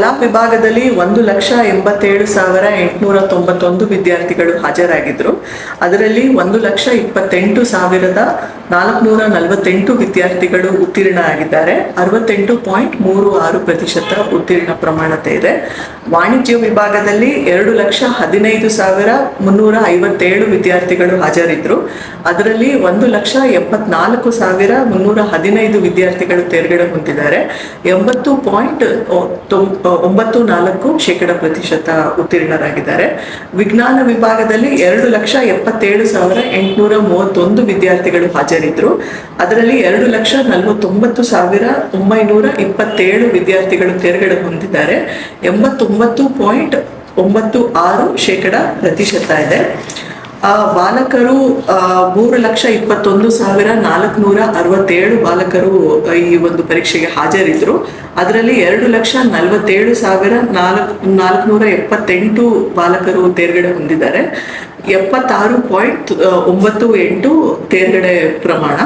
ಕಲಾ ವಿಭಾಗದಲ್ಲಿ ಒಂದು ಲಕ್ಷ ಎಂಬತ್ತೇಳು ಸಾವಿರ ಎಂಟುನೂರ ತೊಂಬತ್ತೊಂದು ವಿದ್ಯಾರ್ಥಿಗಳು ಹಾಜರಾಗಿದ್ರು. ಅದರಲ್ಲಿ ಒಂದು ಲಕ್ಷ ಇಪ್ಪತ್ತೆಂಟು ಸಾವಿರದ ನಾಲ್ಕುನೂರ ನಲವತ್ತೆಂಟು ವಿದ್ಯಾರ್ಥಿಗಳು ಉತ್ತೀರ್ಣ ಆಗಿದ್ದಾರೆ. ಅರವತ್ತೆಂಟು ಪಾಯಿಂಟ್ ಮೂರು ಆರು ಪ್ರತಿಶತ ಉತ್ತೀರ್ಣ ಪ್ರಮಾಣತೆ ಇದೆ. ವಾಣಿಜ್ಯ ವಿಭಾಗದಲ್ಲಿ ಎರಡು ಲಕ್ಷ ಹದಿನೈದು ಸಾವಿರ ಮುನ್ನೂರ ಐವತ್ತೇಳು ವಿದ್ಯಾರ್ಥಿಗಳು ಹಾಜರಿದ್ರು. ಅದರಲ್ಲಿ ಒಂದು ಲಕ್ಷ ಎಪ್ಪತ್ನಾಲ್ಕು ಸಾವಿರ ಮುನ್ನೂರ ಹದಿನೈದು ವಿದ್ಯಾರ್ಥಿಗಳು ತೇರ್ಗಡೆ ಹೊಂದಿದ್ದಾರೆ. ಎಂಬತ್ತು ಪಾಯಿಂಟ್ ಒಂಬತ್ತು ನಾಲ್ಕು ಶೇಕಡ ಪ್ರತಿಶತ ಉತ್ತೀರ್ಣರಾಗಿದ್ದಾರೆ. ವಿಜ್ಞಾನ ವಿಭಾಗದಲ್ಲಿ ಎರಡು ಲಕ್ಷ ಎಪ್ಪತ್ತೇಳು ಸಾವಿರ ಎಂಟುನೂರ ಮೂವತ್ತೊಂದು ವಿದ್ಯಾರ್ಥಿಗಳು ಹಾಜರಿದ್ರು. ಅದರಲ್ಲಿ ಎರಡು ಲಕ್ಷ ನಲವತ್ತೊಂಬತ್ತು ಸಾವಿರ ಒಂಬೈನೂರ ಇಪ್ಪತ್ತೇಳು ವಿದ್ಯಾರ್ಥಿಗಳು ತೇರ್ಗಡೆ ಹೊಂದಿದ್ದಾರೆ. ಎಂಬತ್ತೊಂಬತ್ತು ಪಾಯಿಂಟ್ ಒಂಬತ್ತು ಆರು ಶೇಕಡ ಪ್ರತಿಶತ ಇದೆ. ಬಾಲಕರು ಮೂರು ಲಕ್ಷ ಇಪ್ಪತ್ತೊಂದು ಸಾವಿರ ನಾಲ್ಕುನೂರ ಅರವತ್ತೇಳು ಬಾಲಕರು ಈ ಒಂದು ಪರೀಕ್ಷೆಗೆ ಹಾಜರಿದ್ರು. ಅದರಲ್ಲಿ ಎರಡು ಲಕ್ಷ ನಲವತ್ತೇಳು ಸಾವಿರ ನಾಲ್ಕು, ನಾಲ್ಕುನೂರ ಎಪ್ಪತ್ತೆಂಟು ಬಾಲಕರು ತೇರ್ಗಡೆ ಹೊಂದಿದ್ದಾರೆ. ಎಪ್ಪತ್ತಾರು ಪಾಯಿಂಟ್ ಒಂಬತ್ತು ಎಂಟು ತೇರ್ಗಡೆ ಪ್ರಮಾಣ.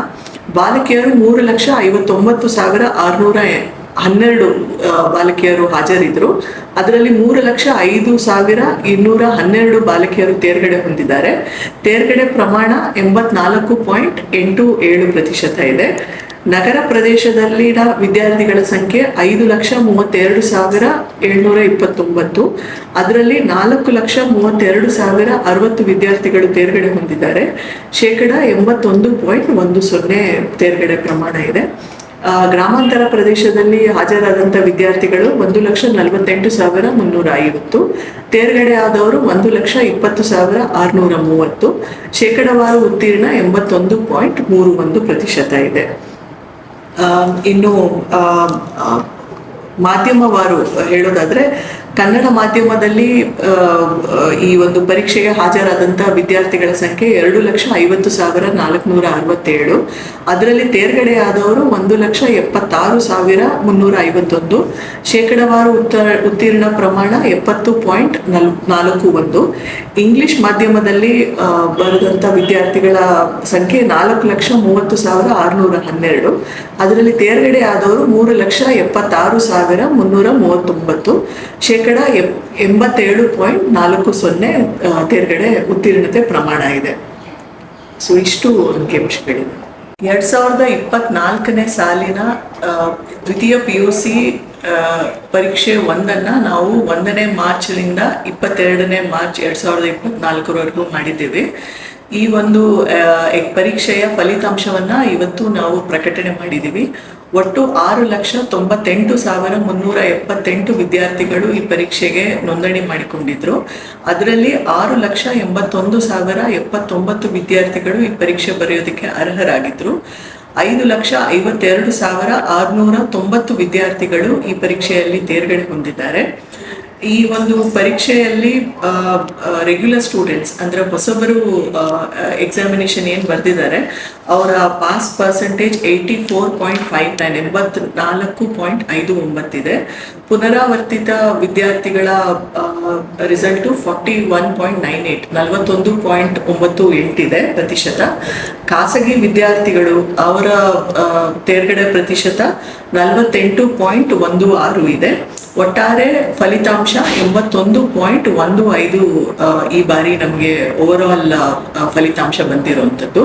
ಬಾಲಕಿಯರು ಮೂರು ಲಕ್ಷ ಐವತ್ತೊಂಬತ್ತು ಸಾವಿರ ಆರುನೂರ ಹನ್ನೆರಡು ಬಾಲಕಿಯರು ಹಾಜರಿದ್ರು. ಅದರಲ್ಲಿ ಮೂರು ಲಕ್ಷ ಐದು ಸಾವಿರ ಇನ್ನೂರ ಹನ್ನೆರಡು ಬಾಲಕಿಯರು ತೇರ್ಗಡೆ ಹೊಂದಿದ್ದಾರೆ. ತೇರ್ಗಡೆ ಪ್ರಮಾಣ ಎಂಬತ್ನಾಲ್ಕು ಪಾಯಿಂಟ್ ಎಂಟು ಏಳು ಪ್ರತಿಶತ ಇದೆ. ನಗರ ಪ್ರದೇಶದಲ್ಲಿನ ವಿದ್ಯಾರ್ಥಿಗಳ ಸಂಖ್ಯೆ ಐದು ಲಕ್ಷ ಮೂವತ್ತೆರಡು ಸಾವಿರ ಏಳ್ನೂರ ಇಪ್ಪತ್ತೊಂಬತ್ತು. ಅದರಲ್ಲಿ ನಾಲ್ಕು ಲಕ್ಷ ಮೂವತ್ತೆರಡು ಸಾವಿರ ಅರವತ್ತು ವಿದ್ಯಾರ್ಥಿಗಳು ತೇರ್ಗಡೆ ಹೊಂದಿದ್ದಾರೆ. ಶೇಕಡ ಎಂಬತ್ತೊಂದು ಪಾಯಿಂಟ್ ಒಂದು ಸೊನ್ನೆ ತೇರ್ಗಡೆ ಪ್ರಮಾಣ ಇದೆ. ಗ್ರಾಮಾಂತರ ಪ್ರದೇಶದಲ್ಲಿ ಹಾಜರಾದಂಥ ವಿದ್ಯಾರ್ಥಿಗಳು ಒಂದು ಲಕ್ಷ ನಲವತ್ತೆಂಟು ಸಾವಿರ ಮುನ್ನೂರ ಐವತ್ತು, ತೇರ್ಗಡೆ ಆದವರು ಒಂದು ಲಕ್ಷ ಇಪ್ಪತ್ತು ಸಾವಿರ ಆರುನೂರ ಮೂವತ್ತು, ಶೇಕಡವಾರು ಉತ್ತೀರ್ಣ ಎಂಬತ್ತೊಂದು ಪಾಯಿಂಟ್ ಮೂರು ಒಂದು ಪ್ರತಿಶತ ಇದೆ. ಇನ್ನು ಮಾಧ್ಯಮವಾರು ಹೇಳೋದಾದ್ರೆ ಕನ್ನಡ ಮಾಧ್ಯಮದಲ್ಲಿ ಈ ಒಂದು ಪರೀಕ್ಷೆಗೆ ಹಾಜರಾದಂತಹ ವಿದ್ಯಾರ್ಥಿಗಳ ಸಂಖ್ಯೆ ಎರಡು ಲಕ್ಷ ಐವತ್ತು ಸಾವಿರ ನಾಲ್ಕುನೂರ ಅರವತ್ತೇಳು. ಅದರಲ್ಲಿ ತೇರ್ಗಡೆ ಆದವರು ಒಂದು ಲಕ್ಷ ಎಪ್ಪತ್ತಾರು ಸಾವಿರ ಮುನ್ನೂರ ಐವತ್ತೊಂದು. ಶೇಕಡವಾರು ಉತ್ತರ, ಉತ್ತೀರ್ಣ ಪ್ರಮಾಣ ಎಪ್ಪತ್ತು ಪಾಯಿಂಟ್ ನಲ್, ನಾಲ್ಕು ಒಂದು. ಇಂಗ್ಲಿಷ್ ಮಾಧ್ಯಮದಲ್ಲಿ ಬರೆದಂಥ ವಿದ್ಯಾರ್ಥಿಗಳ ಸಂಖ್ಯೆ ನಾಲ್ಕು ಲಕ್ಷ ಮೂವತ್ತು ಸಾವಿರ ಆರುನೂರ ಹನ್ನೆರಡು. ಅದರಲ್ಲಿ ತೇರ್ಗಡೆ ಆದವರು ಮೂರು ಲಕ್ಷ ಎಪ್ಪತ್ತಾರು ಸಾವಿರ ಮುನ್ನೂರ ಮೂವತ್ತೊಂಬತ್ತು. ಶೇಕಡ ಎಂಬತ್ತೇಳು ಪಾಯಿಂಟ್ ನಾಲ್ಕು ಸೊನ್ನೆ ತೇರ್ಗಡೆ ಉತ್ತೀರ್ಣತೆ ಪ್ರಮಾಣ ಇದೆ. ಸೊ ಇಷ್ಟು ಅಂಕಿಅಂಶಗಳಿದೆ ಎರಡ್ ಸಾವಿರದ ಇಪ್ಪತ್ನಾಲ್ಕನೇ ಸಾಲಿನ ದ್ವಿತೀಯ ಪಿ ಯು ಸಿ ಪರೀಕ್ಷೆ ಒಂದನ್ನ ನಾವು ಒಂದನೇ ಮಾರ್ಚ್ನಿಂದ ಇಪ್ಪತ್ತೆರಡನೇ ಮಾರ್ಚ್ ಎರಡ್ ಸಾವಿರದ ಇಪ್ಪತ್ನಾಲ್ಕರವರೆಗೂ ಮಾಡಿದ್ದೀವಿ. ಈ ಒಂದು ಪರೀಕ್ಷೆಯ ಫಲಿತಾಂಶವನ್ನ ಇವತ್ತು ನಾವು ಪ್ರಕಟಣೆ ಮಾಡಿದ್ದೀವಿ. ಒಟ್ಟು ಆರು ಲಕ್ಷ ತೊಂಬತ್ತೆಂಟು ಸಾವಿರ ಮುನ್ನೂರ ಎಪ್ಪತ್ತೆಂಟು ವಿದ್ಯಾರ್ಥಿಗಳು ಈ ಪರೀಕ್ಷೆಗೆ ನೋಂದಣಿ ಮಾಡಿಕೊಂಡಿದ್ರು. ಅದರಲ್ಲಿ ಆರು ಲಕ್ಷ ಎಂಬತ್ತೊಂದು ಸಾವಿರ ಎಪ್ಪತ್ತೊಂಬತ್ತು ವಿದ್ಯಾರ್ಥಿಗಳು ಈ ಪರೀಕ್ಷೆ ಬರೆಯೋದಕ್ಕೆ ಅರ್ಹರಾಗಿದ್ರು. ಐದು ಲಕ್ಷ ಐವತ್ತೆರಡು ಸಾವಿರ ಆರುನೂರ ತೊಂಬತ್ತು ವಿದ್ಯಾರ್ಥಿಗಳು ಈ ಪರೀಕ್ಷೆಯಲ್ಲಿ ತೇರ್ಗಡೆ ಹೊಂದಿದ್ದಾರೆ. ಈ ಒಂದು ಪರೀಕ್ಷೆಯಲ್ಲಿ ರೆಗ್ಯುಲರ್ ಸ್ಟೂಡೆಂಟ್ಸ್ ಅಂದ್ರೆ ಹೊಸಬರು ಎಕ್ಸಾಮಿನೇಷನ್ ಏನು ಬರೆದಿದ್ದಾರೆ, ಅವರ pass percentage eighty four point five nine ಎಂಬತ್ನಾಲ್ಕು ಪಾಯಿಂಟ್ ಐದು ಒಂಬತ್ತಿದೆ ಪುನರಾವರ್ತಿತ ವಿದ್ಯಾರ್ಥಿಗಳ result forty one point nine eight ನಲವತ್ತೊಂದು ಪಾಯಿಂಟ್ ಒಂಬತ್ತು ಎಂಟಿದೆ ಪ್ರತಿಶತ. ಖಾಸಗಿ ವಿದ್ಯಾರ್ಥಿಗಳು ಅವರ ತೇರ್ಗಡೆ ಪ್ರತಿಶತ ನಲವತ್ತೆಂಟು ಪಾಯಿಂಟ್ ಒಂದು ಆರು ಇದೆ. ಒಟ್ಟಾರೆ ಫಲಿತಾಂಶ ಎಂಬತ್ತೊಂದು ಪಾಯಿಂಟ್ ಒಂದು ಐದು ಈ ಬಾರಿ ನಮಗೆ ಓವರ್ ಆಲ್ ಫಲಿತಾಂಶ ಬಂದಿರುವಂಥದ್ದು.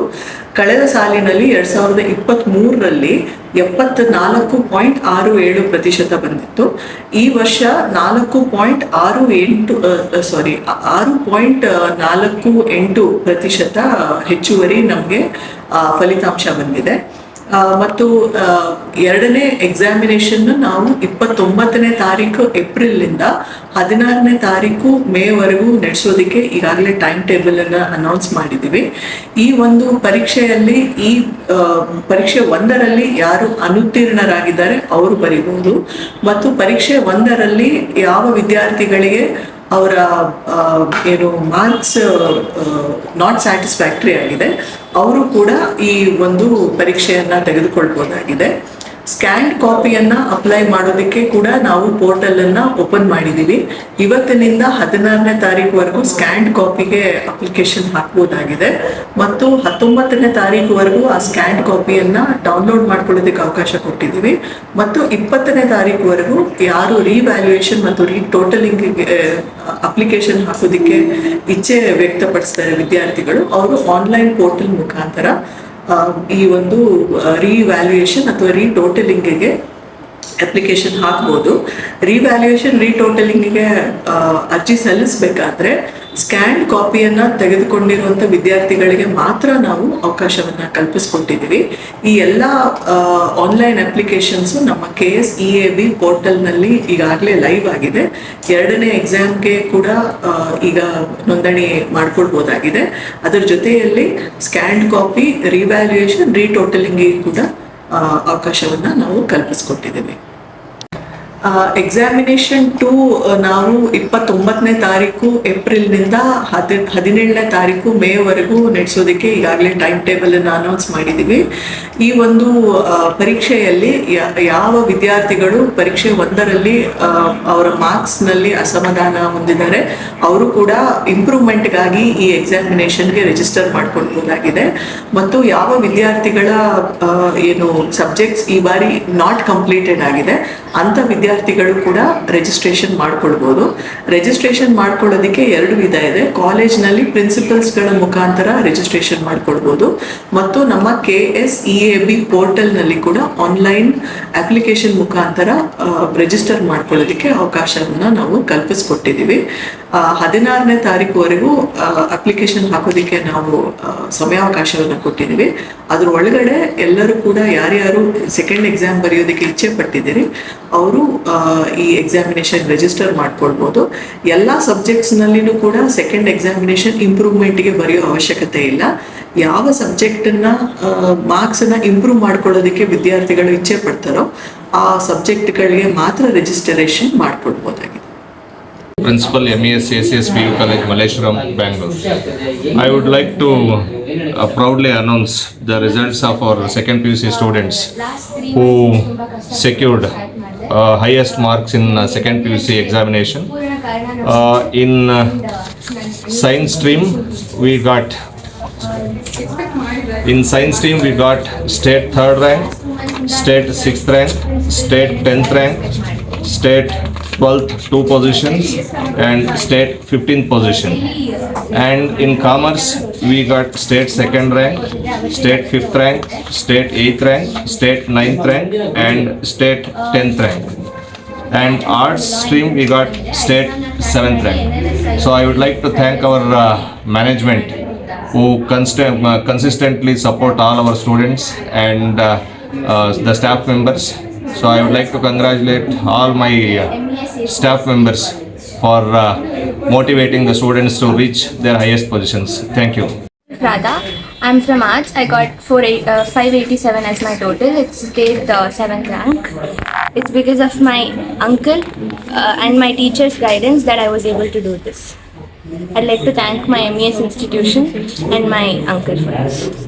ಕಳೆದ ಸಾಲಿನಲ್ಲಿ ಎರಡ್ ಸಾವಿರದ ಇಪ್ಪತ್ತ್ ಮೂರರಲ್ಲಿ ಎಪ್ಪತ್ತ ನಾಲ್ಕು ಪಾಯಿಂಟ್ ಆರು ಏಳು ಪ್ರತಿಶತ ಬಂದಿತ್ತು. ಈ ವರ್ಷ ನಾಲ್ಕು ಪಾಯಿಂಟ್ ಆರು ಎಂಟು ಸಾರಿ ಆರು ಪಾಯಿಂಟ್ ನಾಲ್ಕು ಎಂಟು ಪ್ರತಿಶತ ಹೆಚ್ಚುವರಿ ನಮಗೆ ಫಲಿತಾಂಶ ಬಂದಿದೆ. ಮತ್ತು ಎರಡನೇ ಎಕ್ಸಾಮಿನೇಷನ್ ನಾವು ಇಪ್ಪತ್ತೊಂಬತ್ತನೇ ತಾರೀಕು ಏಪ್ರಿಲ್ನಿಂದ ಹದಿನಾರನೇ ತಾರೀಕು ಮೇವರೆಗೂ ನಡೆಸೋದಕ್ಕೆ ಈಗಾಗಲೇ ಟೈಮ್ ಟೇಬಲ್ ಅನ್ನು ಅನೌನ್ಸ್ ಮಾಡಿದ್ದೀವಿ. ಈ ಒಂದು ಪರೀಕ್ಷೆಯಲ್ಲಿ ಈ ಪರೀಕ್ಷೆ ಒಂದರಲ್ಲಿ ಯಾರು ಅನುತ್ತೀರ್ಣರಾಗಿದ್ದಾರೆ ಅವರು ಬರೀಬಹುದು. ಮತ್ತು ಪರೀಕ್ಷೆ ಒಂದರಲ್ಲಿ ಯಾವ ವಿದ್ಯಾರ್ಥಿಗಳಿಗೆ ಅವರ ಏನು ಮಾರ್ಕ್ಸ್ ನಾಟ್ ಸ್ಯಾಟಿಸ್ಫ್ಯಾಕ್ಟರಿ ಆಗಿದೆ ಅವರು ಕೂಡ ಈ ಒಂದು ಪರೀಕ್ಷೆಯನ್ನ ತೆಗೆದುಕೊಳ್ಬಹುದಾಗಿದೆ ಸ್ಕ್ಯಾನ್ ಕಾಪಿಯನ್ನ ಅಪ್ಲೈ ಮಾಡೋದಕ್ಕೆ ಕೂಡ ನಾವು ಪೋರ್ಟಲ್ ಅನ್ನ ಓಪನ್ ಮಾಡಿದೀವಿ. ಇವತ್ತಿನಿಂದ ಹದಿನಾರನೇ ತಾರೀಕುವರೆಗೂ ಸ್ಕ್ಯಾನ್ ಕಾಪಿಗೆ ಅಪ್ಲಿಕೇಶನ್ ಹಾಕಬಹುದಾಗಿದೆ ಮತ್ತು ಹತ್ತೊಂಬತ್ತನೇ ತಾರೀಕುವರೆಗೂ ಆ ಸ್ಕ್ಯಾನ್ ಕಾಪಿಯನ್ನ ಡೌನ್ಲೋಡ್ ಮಾಡ್ಕೊಳ್ಳೋದಕ್ಕೆ ಅವಕಾಶ ಕೊಟ್ಟಿದ್ದೀವಿ. ಮತ್ತು ಇಪ್ಪತ್ತನೇ ತಾರೀಕುವರೆಗೂ ಯಾರು ರಿವ್ಯಾಲ್ಯೂಯೇಷನ್ ಮತ್ತು ರೀ ಟೋಟಲಿಂಗ್ ಅಪ್ಲಿಕೇಶನ್ ಹಾಕೋದಕ್ಕೆ ಇಚ್ಛೆ ವ್ಯಕ್ತಪಡಿಸ್ತಾರೆ ವಿದ್ಯಾರ್ಥಿಗಳು, ಅವರು ಆನ್ಲೈನ್ ಪೋರ್ಟಲ್ ಮುಖಾಂತರ. ಈ ಒಂದು ರಿವ್ಯಾಲ್ಯೂಯೇಷನ್ ಅಥವಾ ರೀಟೋಟಲಿಂಗಿಗೆ ಅಪ್ಲಿಕೇಶನ್ ಹಾಕ್ಬೋದು. ರಿವ್ಯಾಲ್ಯೂಯೇಷನ್ ರೀಟೋಟಲಿಂಗಿಗೆ ಅರ್ಜಿ ಸಲ್ಲಿಸಬೇಕಾದ್ರೆ ಸ್ಕ್ಯಾನ್ ಕಾಪಿಯನ್ನ ತೆಗೆದುಕೊಂಡಿರುವಂಥ ವಿದ್ಯಾರ್ಥಿಗಳಿಗೆ ಮಾತ್ರ ನಾವು ಅವಕಾಶವನ್ನ ಕಲ್ಪಿಸ್ಕೊಟ್ಟಿದ್ದೀವಿ. ಈ ಎಲ್ಲ ಆನ್ಲೈನ್ ಅಪ್ಲಿಕೇಶನ್ಸ್ ನಮ್ಮ K S E A B ಪೋರ್ಟಲ್ನಲ್ಲಿ ಈಗಾಗಲೇ ಲೈವ್ ಆಗಿದೆ. ಎರಡನೇ ಎಕ್ಸಾಮ್ಗೆ ಕೂಡ ಈಗ ನೋಂದಣಿ ಮಾಡ್ಕೊಳ್ಬೋದಾಗಿದೆ ಅದರ ಜೊತೆಯಲ್ಲಿ ಸ್ಕ್ಯಾನ್ ಕಾಪಿ ರಿವ್ಯಾಲ್ಯೂಯೇಷನ್ ರೀಟೋಟಲಿಂಗಿಗೆ ಕೂಡ ಅವಕಾಶವನ್ನ ನಾವು ಕಲ್ಪಿಸ್ಕೊಟ್ಟಿದ್ದೀವಿ. ಎಕ್ಸಾಮಿನೇಷನ್ ಟು ನಾವು ಇಪ್ಪತ್ತೊಂಬತ್ತನೇ ತಾರೀಕು, ಏಪ್ರಿಲ್ನಿಂದ ಹದಿ, ಹದಿನೇಳನೇ ತಾರೀಕು, ಮೇವರೆಗೂ ನಡೆಸೋದಕ್ಕೆ ಈಗಾಗಲೇ ಟೈಮ್ ಟೇಬಲ್ ಅನ್ನು ಅನೌನ್ಸ್ ಮಾಡಿದ್ದೀವಿ ಈ ಒಂದು ಪರೀಕ್ಷೆಯಲ್ಲಿ ಯಾವ ವಿದ್ಯಾರ್ಥಿಗಳು ಪರೀಕ್ಷೆ ಒಂದರಲ್ಲಿ ಅವರ ಅವರ ಮಾರ್ಕ್ಸ್ನಲ್ಲಿ ಅಸಮಾಧಾನ ಹೊಂದಿದ್ದಾರೆ, ಅವರು ಕೂಡ ಇಂಪ್ರೂವ್ಮೆಂಟ್ಗಾಗಿ ಈ ಎಕ್ಸಾಮಿನೇಷನ್ಗೆ ರಿಜಿಸ್ಟರ್ ಮಾಡ್ಕೊಳ್ಬೋದಾಗಿದೆ. ಮತ್ತು ಯಾವ ವಿದ್ಯಾರ್ಥಿಗಳ ಏನು ಸಬ್ಜೆಕ್ಟ್ಸ್ ಈ ಬಾರಿ ನಾಟ್ ಕಂಪ್ಲೀಟೆಡ್ ಆಗಿದೆ, ಅಂತ ವಿದ್ಯಾರ್ಥಿಗಳು ಕೂಡ ರಿಜಿಸ್ಟ್ರೇಷನ್ ಮಾಡ್ಕೊಳ್ಬೋದು. ರಿಜಿಸ್ಟ್ರೇಷನ್ ಮಾಡ್ಕೊಳ್ಳೋದಕ್ಕೆ ಎರಡು ವಿಧ ಇದೆ. ಕಾಲೇಜ್ನಲ್ಲಿ ಪ್ರಿನ್ಸಿಪಲ್ಸ್ಗಳ ಮುಖಾಂತರ ರಿಜಿಸ್ಟ್ರೇಷನ್ ಮಾಡ್ಕೊಳ್ಬೋದು. ಮತ್ತು ನಮ್ಮ K S E A B ಪೋರ್ಟಲ್ನಲ್ಲಿ ಕೂಡ ಆನ್ಲೈನ್ ಅಪ್ಲಿಕೇಶನ್ ಮುಖಾಂತರ ರಿಜಿಸ್ಟರ್ ಮಾಡ್ಕೊಳ್ಳೋದಕ್ಕೆ ಅವಕಾಶವನ್ನು ನಾವು ಕಲ್ಪಿಸ್ಕೊಟ್ಟಿದ್ದೀವಿ. ಹದಿನಾರನೇ ತಾರೀಕುವರೆಗೂ ಅಪ್ಲಿಕೇಶನ್ ಹಾಕೋದಿಕ್ಕೆ ನಾವು ಸಮಯಾವಕಾಶವನ್ನು ಕೊಟ್ಟಿದ್ದೀವಿ. ಅದ್ರ ಒಳಗಡೆ ಎಲ್ಲರೂ ಕೂಡ ಯಾರ್ಯಾರು ಸೆಕೆಂಡ್ ಎಕ್ಸಾಮ್ ಬರೆಯೋದಕ್ಕೆ ಇಚ್ಛೆ ಪಟ್ಟಿದ್ದೀರಿ, ಅವರು ಈ ಎಕ್ಸಾಮಿನೇಷನ್ ರಿಜಿಸ್ಟರ್ ಮಾಡ್ಕೊಳ್ಬೋದು. ಎಲ್ಲ ಸಬ್ಜೆಕ್ಟ್ಸ್ನಲ್ಲಿನೂ ಕೂಡ ಸೆಕೆಂಡ್ ಎಕ್ಸಾಮಿನೇಷನ್ ಇಂಪ್ರೂವ್ಮೆಂಟ್ಗೆ ಬರೆಯೋ ಅವಶ್ಯಕತೆ ಇಲ್ಲ. ಯಾವ ಸಬ್ಜೆಕ್ಟನ್ನ ಮಾರ್ಕ್ಸನ್ನ ಇಂಪ್ರೂವ್ ಮಾಡ್ಕೊಳ್ಳೋದಕ್ಕೆ ವಿದ್ಯಾರ್ಥಿಗಳು ಇಚ್ಛೆ ಪಡ್ತಾರೋ, ಆ ಸಬ್ಜೆಕ್ಟ್ಗಳಿಗೆ ಮಾತ್ರ ರಿಜಿಸ್ಟರೇಷನ್ ಮಾಡ್ಕೊಳ್ಬೋದಾಗಿದೆ Principal MES ACS PU College, Malleshwaram, Bangalore. I would like to uh, proudly announce the results of our second PUC students who secured uh, highest marks in uh, second PUC examination. Uh, in uh, science stream, we got in science stream we got state third rank, state sixth rank, state tenth rank, state twelfth two positions, and state fifteenth position. And in commerce we got state second rank, state fifth rank, state eighth rank, state ninth rank, and state tenth rank. And arts stream we got state seventh rank. So I would like to thank our uh, management who uh, consistently support all our students and uh, uh, the staff members. So I would like to congratulate all my uh, staff members for uh, motivating the students to reach their highest positions. Thank you. Radha. I'm from Arts. I got 4, uh, 587 as my total. It's uh, 7th rank. It's because of my uncle uh, and my teacher's guidance that I was able to do this. I'd like to thank my MES institution and my uncle for this.